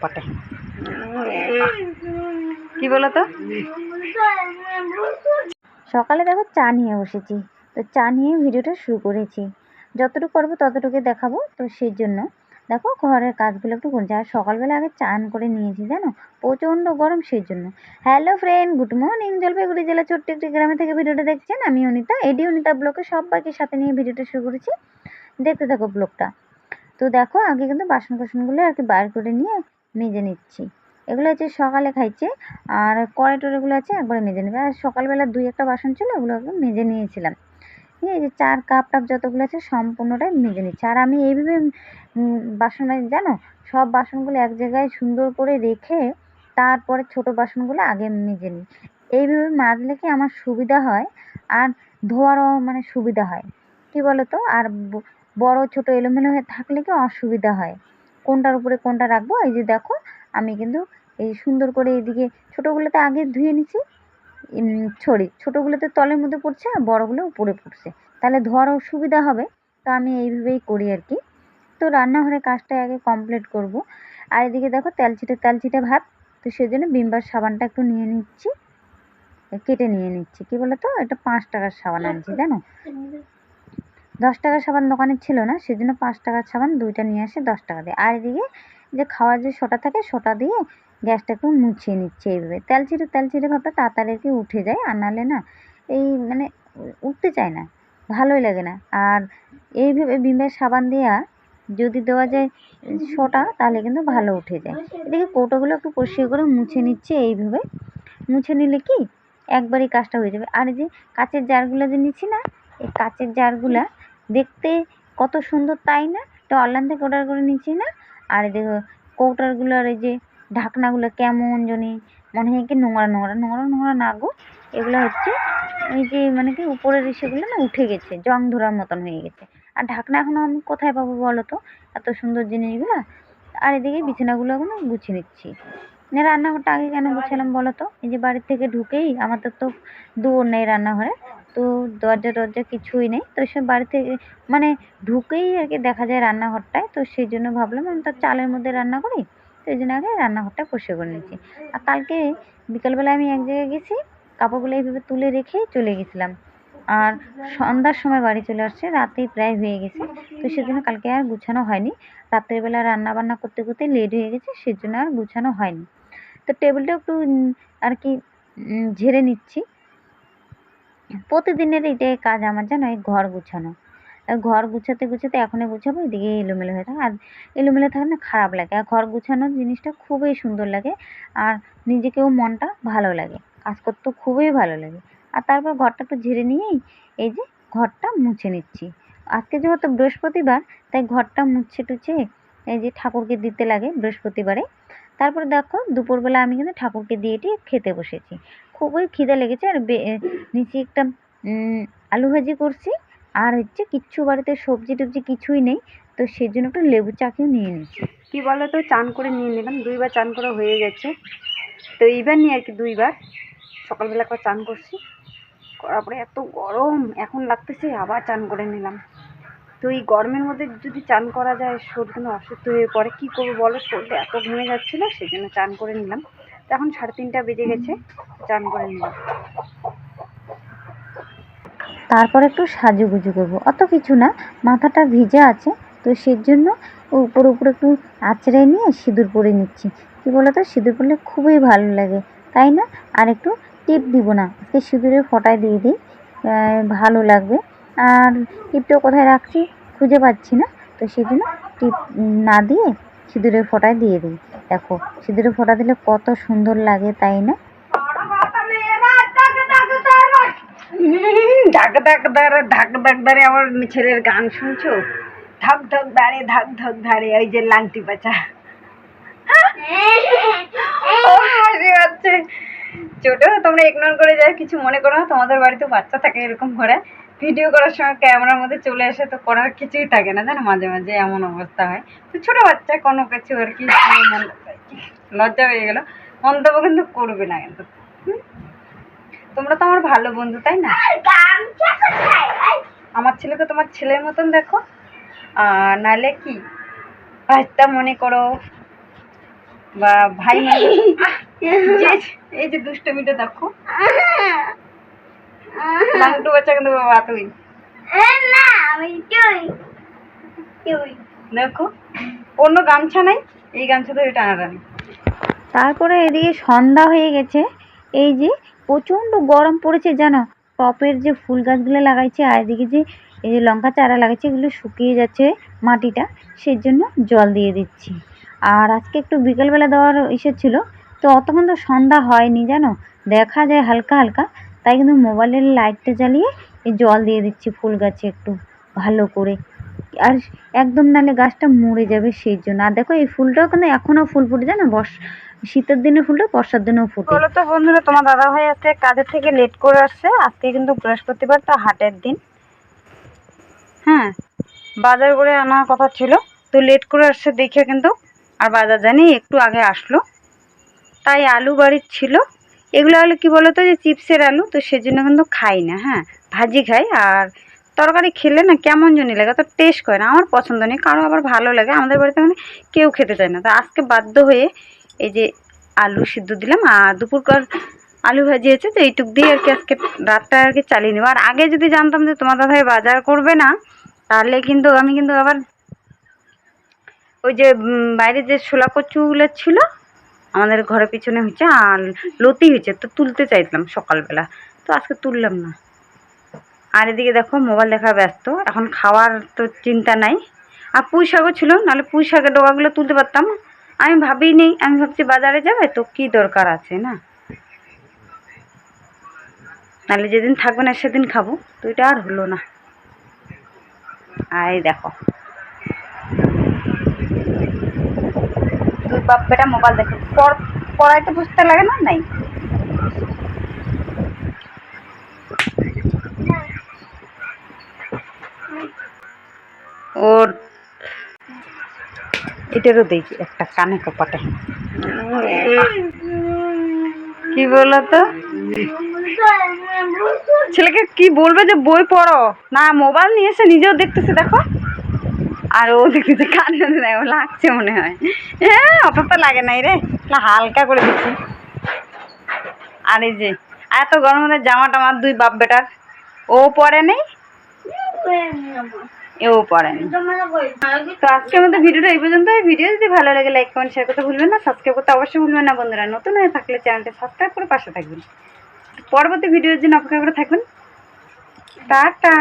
কপাটে কি বলো তো? সকালে দেখো চা নিয়ে বসেছি। তো চা নিয়ে ভিডিওটা শুরু করেছি। যতটুকু করব ততটুকু দেখাবো। তো সেই জন্য দেখো ঘরের কাজগুলো একটু করছি। আর সকালবেলা আগে চান করে নিয়েছি, জানো? প্রচণ্ড গরম সেই জন্য। Hello friend good morning Jalpaiguri জেলা ছোট্ট একটি গ্রামে থেকে ভিডিওটা দেখছেন আমি অনিতা। এডি অনিতা ব্লকে সবাইকে সাথে নিয়ে ভিডিওটা শুরু করেছি। দেখতে থাকো ব্লগটা। তো দেখো আগে কিন্তু বাসন কোসনগুলো আর কি বার করে নিয়ে মেজে নিচ্ছি। এগুলো হচ্ছে সকালে খাইছে, আর কড়াই টড়াইগুলো আছে একবারে মেজে নেবে। আর সকালবেলা দুই একটা বাসন ছিল, ওগুলো মেজে নিয়েছিলাম। ঠিক আছে চার কাপ টাপ যতগুলো আছে সম্পূর্ণটাই মেজে নিচ্ছি। আর আমি এইভাবে বাসন মাজি, জানো? সব বাসনগুলো এক জায়গায় সুন্দর করে রেখে তারপরে ছোট বাসনগুলো আগে মেজে নিই। এইভাবে মাজলে কি আমার সুবিধা হয়? আর ধোয়ারও মানে সুবিধা হয়। কি বলো তো আর বড় ছোট এলোমেলো হয়ে থাকলে কি অসুবিধা হয়? কোনটার উপরে কোনটা রাখব? এই যে দেখো, আমি কিন্তু এই সুন্দর করে এইদিকে ছোটোগুলোতে আগে ধুয়ে নিছি। সরি ছোটোগুলোতে তলের মধ্যে পড়ছে আর বড়গুলো উপরে পড়ছে। তাহলে ধোয়ারও সুবিধা হবে। তো আমি এইভাবেই করি আর কি। তো রান্নাঘরের কাজটা আগে কমপ্লিট করব। আর এদিকে দেখো, তেলছিটে তেলছিটে ভাব তো সেজন্য বিমবার সাবানটা একটু নিয়ে নিচ্ছি। কেটে নিয়ে নিচ্ছি। কি বলো তো এটা পাঁচ টাকার সাবান আনছি, জানো? দশ টাকার সাবান দোকানে ছিল না, সেজন্য পাঁচ টাকার সাবান দুইটা নিয়ে আসে দশ টাকা দিয়ে। আর এদিকে যে খাওয়ার যে সোটা থাকে, সোটা দিয়ে গ্যাসটা একটু মুছিয়ে নিচ্ছে এইভাবে। তেল ছিটে তেল ছিটে ভাবটা তাড়াতাড়ি কি উঠে যায়, আর নাহলে না এই মানে উঠতে চায় না, ভালোই লাগে না। আর এইভাবে বিমের সাবান দেওয়া যদি দেওয়া যায় সোটা, তাহলে কিন্তু ভালো উঠে যায়। এদিকে কৌটোগুলো একটু পরিষ্কার করে মুছে নিচ্ছে এইভাবে। মুছে নিলে কি একবারই কাজটা হয়ে যাবে। আর যে কাচের জারগুলো যে নিচ্ছি না, এই কাচের জারগুলা দেখতে কত সুন্দর তাই না? তো অনলাইন থেকে অর্ডার করে নিচ্ছি না। আর দেখো কৌটারগুলোর এই যে ঢাকনাগুলো কেমন জানি, মনে হয় কি নোংরা নোংরা নোংরা নোংরা না গো। এগুলো হচ্ছে এই যে মানে কি উপরের সেগুলো না উঠে গেছে, জং ধরার মতন হয়ে গেছে। আর ঢাকনা এখনও আমি কোথায় পাবো বলো তো? এত সুন্দর জিনিসগুলো। আর এদিকে বিছানাগুলো এখনও গুছিয়ে নিচ্ছি। না, রান্নাঘরটা আগে কেন গুছালাম বলো তো? এই যে বাড়ির থেকে ঢুকেই আমাদের তো দৌড় নেই রান্নাঘরে। তো দরজা টরজা কিছুই নেই। তো সে বাড়ি থেকে মানে ঢুকেই আর কি দেখা যায় রান্নাঘরটায়। তো সেই জন্য ভাবলাম আমি তো চালের মধ্যে রান্না করি। তো জন্য আগে রান্নাঘরটা পরিষ্কার করে নিয়েছি। আর কালকে বিকালবেলা আমি এক জায়গায় গেছি, কাপড়গুলো এইভাবে তুলে রেখেই চলে গেছিলাম। আর সন্ধ্যার সময় বাড়ি চলে আসছে, রাতেই প্রায় হয়ে গেছে। তো সেজন্য কালকে আর গুছানো হয়নি। রাতের বেলা রান্না বান্না করতে করতে লেট হয়ে গেছে, সেজন্য আর গুছানো হয়নি। তো টেবিলটা একটু আর কি ঝেড়ে নিচ্ছি। প্রতিদিনের এটাই কাজ আমার জানো এই ঘর গুছানো। ঘর গুছাতে গুছাতে এখনই গুছাবো, এদিকে এলোমেলো হয়ে থাকে। আর এলোমেলো থাকলে না খারাপ লাগে। আর ঘর গুছানোর জিনিসটা খুবই সুন্দর লাগে। আর নিজেকেও মনটা ভালো লাগে। কাজ করতেও খুবই ভালো লাগে। আর তারপর ঘরটা একটু ঝেড়ে নিয়েই এই যে ঘরটা মুছে নিচ্ছি। আজকে যেহেতু বৃহস্পতিবার, তাই ঘরটা মুছে টুছে এই যে ঠাকুরকে দিতে লাগে বৃহস্পতিবারে। তারপরে দেখো দুপুরবেলা আমি কিন্তু ঠাকুরকে দিয়ে টিয়ে খেতে বসেছি। খুবই খিদে লেগেছে আর নিচে একটা আলু ভাজি করছি। আর হচ্ছে কিচ্ছু বাড়িতে সবজি টবজি কিছুই নেই। তো সেই জন্য একটু লেবু চাকিও নিয়ে নিচ্ছি। কি বলো তো চান করে নিয়ে নিলাম। দুইবার চান করা হয়ে গেছে। তো এইবার নিয়ে আর কি দুইবার। সকালবেলা একবার চান করছি। করার পরে এত গরম, এখন লাগতেছে আবার চান করে নিলাম। তো এই গরমের মধ্যে যদি চান করা যায় শরীর কিন্তু অসুস্থ হয়ে পড়ে, কী করব বলো? শরীরটা এত ঘেমে যাচ্ছিল সেই জন্য চান করে নিলাম। তো এখন সাড়ে তিনটা বেজে গেছে, চান করে নিলাম। তারপর একটু সাজুগুজু করব। অত কিছু না, মাথাটা ভিজা আছে, তো সেই জন্য উপর উপর একটু আঁচড়ে নিয়ে সিঁদুর পরে নিচ্ছি। কী তো সিঁদুর পরলে খুবই ভালো লাগে। তাই না? আর একটু টিপ দিব না, আজকে সিঁদুরের ফোঁটায় দিয়ে দিই। ভালো লাগবে। আর টিপটা কোথায় রাখছি খুঁজে পাচ্ছি না। তো সেই জন্য টিপ না দিয়ে সিঁদুরের ফোঁটায় দিয়ে দিই। দেখো, সিঁদুরের ফোঁটা দিলে কত সুন্দর লাগে, তাই না? ধাক ধাক ধারে ধাক ধাক ধারে আমার ছেলের গান শুনছো? ধক ধক ধারে ধাক ধক ধারে, ওই যে লাংটি বাচ্চা হাসি পাচ্ছে। ছোট, তোমরা ইগনোর করে যাও, কিছু মনে করো না, তোমাদের বাড়িতে বাচ্চা থাকে এরকম করে। ভিডিও করার সময় ক্যামেরার মধ্যে চলে আসে তো করার কিছুই থাকে না জানো? মাঝে মাঝে এমন অবস্থা হয়। তো ছোট বাচ্চা কোনো কিছু আর কি মন- লজ্জা হয়ে গেল। মন্তব্য কিন্তু করবে না কিন্তু? তোমরা তো আমার ভালো বন্ধু তাই না? আমার ছেলেকে তোমার ছেলের মতন দেখো। আর নালে কি? বাচ্চা মনে করো বা ভাই এই যে দুষ্টমিটা দেখো। লাংটু বাচ্চা কিন্তু বাবা তুই দেখো অন্য গামছা নাই এই গামছা ধরে টানাটানি তারপরে এদিকে সন্ধ্যা হয়ে গেছে। এই যে প্রচণ্ড গরম পড়েছে জানো? টপের যে ফুল গাছগুলো লাগাইছে আর এদিকে যে এই যে লঙ্কা চারা লাগাইছে এগুলো শুকিয়ে যাচ্ছে মাটিটা সেই জন্য জল দিয়ে দিচ্ছি। আর আজকে একটু বিকেলবেলা দেওয়ার ইসে ছিল তো অতক্ষণ তো সন্ধ্যা হয়নি জানো? দেখা যায় হালকা হালকা। তাই কিন্তু মোবাইলের লাইটটা জ্বালিয়ে জল দিয়ে দিচ্ছি ফুল গাছে একটু ভালো করে। আর একদম নালে গাছটা মরে যাবে সেই জন্য। আর দেখো এই ফুলটাও কিন্তু এখনও ফুল ফুটে, জানো? বর্ষ শীতের দিনে ফুলটা বর্ষার দিনেও ফুটে বলো তো বন্ধুরা, তোমার দাদা ভাই আজকে কাজের থেকে লেট করে আসছে। আজকে কিন্তু বৃহস্পতিবার, তো হাটের দিন। হ্যাঁ বাজার করে আনার কথা ছিল। তো লেট করে আসছে দেখে কিন্তু, আর বাজার জানি একটু আগে আসলো। তাই আলু বাড়ির ছিল। এগুলো আলু কি বলো তো যে চিপসের আলু, তো সেজন্য কিন্তু খাই না হ্যাঁ। ভাজি খাই আর তরকারি খেলে না কেমন জানি লাগে তো টেস্ট করে না। আমার পছন্দ নেই, কারও আবার ভালো লাগে, আমাদের বাড়িতে মানে কেউ খেতে চায় না। তো আজকে বাধ্য হয়ে এই যে আলু সিদ্ধ দিলাম, আর দুপুরকার আলু ভাজি হয়েছে, তো এইটুক দিয়ে আর কি আজকে রাতটা আর কি চালিয়ে নেব। আর আগে যদি জানতাম যে তোমার দাদাই বাজার করবে না, তাহলে কিন্তু আমি কিন্তু আবার ওই যে বাইরে যে ছোলা কচুগুলো ছিল আমাদের ঘরের পিছনে হচ্ছে আর লতি হয়েছে, তো তুলতে চাইতাম সকালবেলা, তো আজকে তুললাম না। আর এদিকে দেখো, মোবাইল দেখা ব্যস্ত, এখন খাওয়ার তো চিন্তা নাই। আর পুঁই শাকও ছিল, নাহলে পুঁই শাকের ডগাগুলো তুলতে পারতাম। আমি ভাবিই নেই আমি ভাবছি বাজারে যাবে, তো কি দরকার আছে না? নাহলে যেদিন থাকবে না সেদিন খাব, তো এটা আর হলো না। আর দেখো দুই বাপ বেটা মোবাইল দেখে। পড় পড়াইতে বুঝতে লাগে না, নাই? ওর এটারও দেখি, একটা কানে কপাটে। কি বলো তো? ছেলেকে কি বলবে যে বই পড়ো? না, মোবাইল নিয়ে এসে নিজেও দেখতেছে, দেখো। আর ও দেখতেছে কানে দেখো লাগছে মনে হয়। হ্যাঁ অত তো লাগে নাই রে। হালকা করে দিচ্ছি। আর এই যে এত গরমের মধ্যে জামা টামার দুই বাপ বেটার। ও পরে নেই? এও পরে নেই। তো আজকের মধ্যে ভিডিওটা এই পর্যন্ত ভিডিও যদি ভালো লাগে লাইক কমেন্ট শেয়ার করতে ভুলবেন না। সাবস্ক্রাইব করতে অবশ্যই ভুলবেন না, বন্ধুরা। নতুন হয়ে থাকলে চ্যানেলটা সাবস্ক্রাইব করে পাশে থাকবেন। পরবর্তী ভিডিওর জন্য অপেক্ষা করে থাকবেন টাটা।